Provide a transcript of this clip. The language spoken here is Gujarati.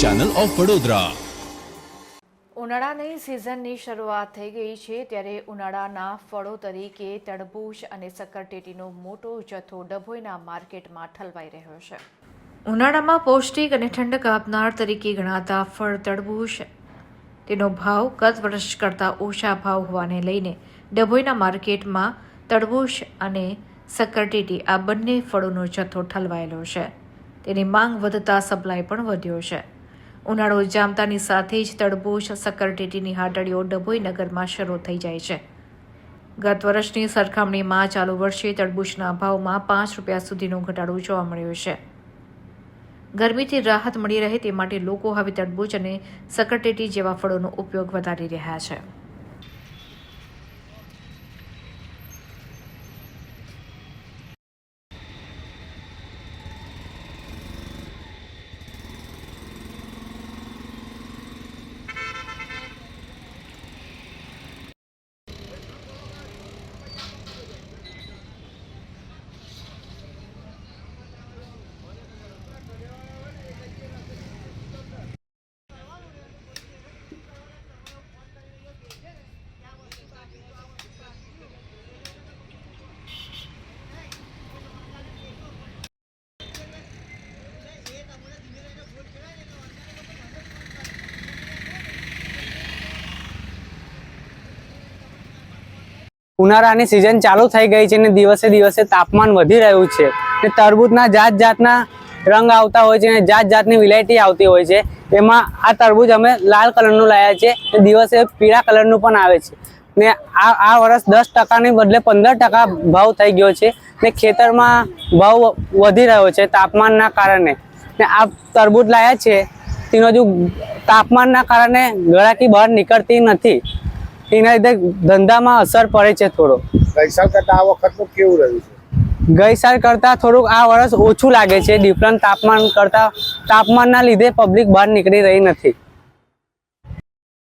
ચેનલ ઓફ વડોદરા ઉનાળાની સિઝનની શરૂઆત થઈ ગઈ છે ત્યારે ઉનાળાના ફળો તરીકે તડબૂચ અને સક્કરટેટીનો મોટો જથ્થો ડભોઈના માર્કેટમાં ઠલવાઈ રહ્યો છે. ઉનાળામાં પૌષ્ટિક અને ઠંડક આપનાર તરીકે ગણાતા ફળ તડબૂચ તેનો ભાવ ગત વર્ષ કરતાં ઓછા ભાવ હોવાને લઈને ડભોઈના માર્કેટમાં તડબૂચ અને સક્કરટેટી આ બંને ફળોનો જથ્થો ઠલવાયેલો છે. તેની માંગ વધતા સપ્લાય પણ વધ્યો છે. ઉનાળો જામતાની સાથે જ તડબૂચ સક્કરટેટીની હાટડીઓ ડભોઈ નગરમાં શરૂ થઈ જાય છે. ગત વર્ષની સરખામણીમાં ચાલુ વર્ષે તડબૂચના ભાવમાં પાંચ રૂપિયા સુધીનો ઘટાડો જોવા મળ્યો છે. ગરમીથી રાહત મળી રહે તે માટે લોકો હવે તડબૂચ અને સક્કરટેટી જેવા ફળોનો ઉપયોગ વધારી રહ્યા છે. ઉનાળાની સિઝન ચાલુ થઈ ગઈ છે અને દિવસે દિવસે તાપમાન વધી રહ્યું છે ને તરબૂચના જાત જાતના રંગ આવતા હોય છે અને જાત જાતની વિલાયટી આવતી હોય છે. એમાં આ તરબૂચ અમે લાલ કલરનું લાવ્યા છે દિવસે પીળા કલરનું પણ આવે છે. ને આ આ વર્ષ દસ ટકાની બદલે પંદર ટકા ભાવ થઈ ગયો છે ને ખેતરમાં ભાવ વધી રહ્યો છે તાપમાનના કારણે. ને આ તરબૂચ લાવ્યા છે તેનો હજુ તાપમાનના કારણે ગળાકી બહાર નીકળતી નથી. એના લીધે ધંધામાં અસર પડે છે થોડો. ગઈ સાલ કરતા આ વખતનું કેવું રહ્યું છે? ગઈ સાલ કરતાં થોડુંક આ વર્ષ ઓછું લાગે છે. ડિફરન્ટ તાપમાન કરતાં તાપમાનના લીધે પબ્લિક બહાર નીકળી રહી નથી.